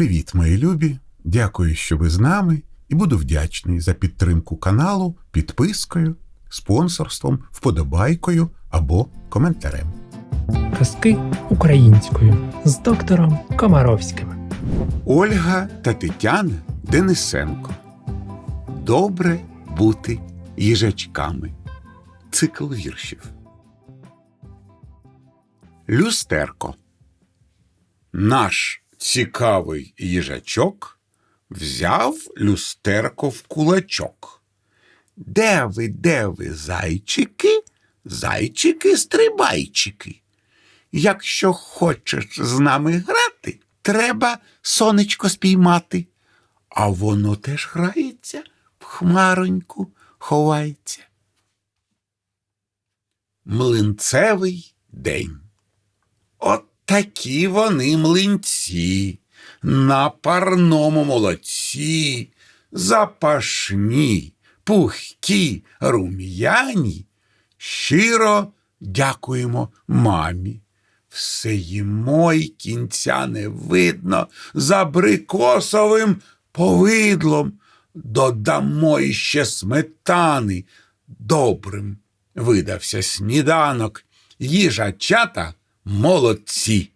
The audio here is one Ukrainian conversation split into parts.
Привіт, мої любі! Дякую, що ви з нами, і буду вдячний за підтримку каналу підпискою, спонсорством, вподобайкою або коментарем. Казки українською з доктором Комаровським. Ольга та Тетяна Денисенко. Добре бути їжачками. Цикл віршів. Люстерко. Наш цікавий їжачок взяв люстерко в кулачок. Де ви, де ви, зайчики, зайчики стрибайчики? Якщо хочеш з нами грати, треба сонечко спіймати. А воно теж грається, в хмароньку ховається. Млинцевий день. От такі вони млинці, на парному молодці, запашні, пухкі, рум'яні. Щиро дякуємо мамі. Все їмо й кінця не видно за брикосовим повидлом. Додамо іще сметани. Добрим видався сніданок. Їжачата молодці.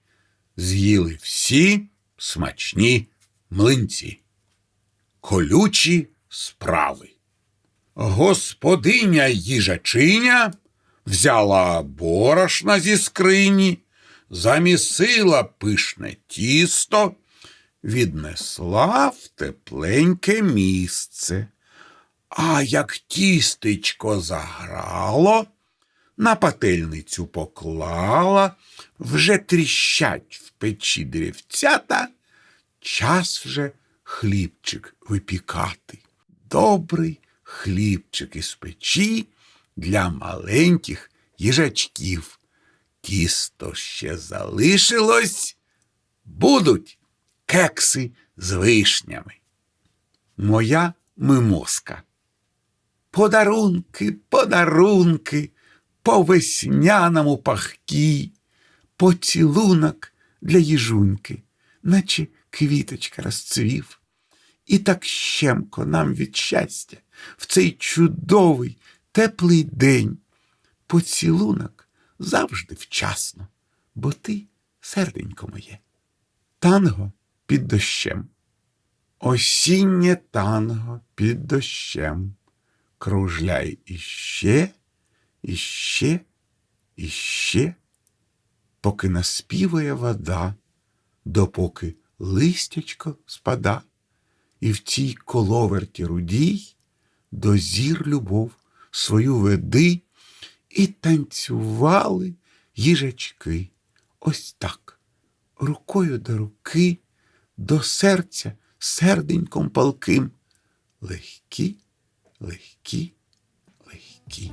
З'їли всі смачні млинці. Колючі справи. Господиня їжачиня взяла борошна зі скрині, замісила пишне тісто, віднесла в тепленьке місце. А як тістечко заграло, на пательницю поклала, вже тріщать в печі дрівцята, час вже хлібчик випікати. Добрий хлібчик із печі для маленьких їжачків. Тісто ще залишилось, будуть кекси з вишнями. Моя мимоска. Подарунки, подарунки, по весняному пахкі, поцілунок для їжуньки, наче квіточка розцвів. І так щемко нам від щастя в цей чудовий, теплий день. Поцілунок завжди вчасно, бо ти, серденько моє, танго під дощем. Осіннє танго під дощем. Кружляй іще, іще, іще, поки наспіває вода, допоки листячко спада, і в цій коловерті рудій до зір любов свою веди, і танцювали їжачки. Ось так, рукою до руки, до серця серденьком палким. Легкі, легкі, легкі.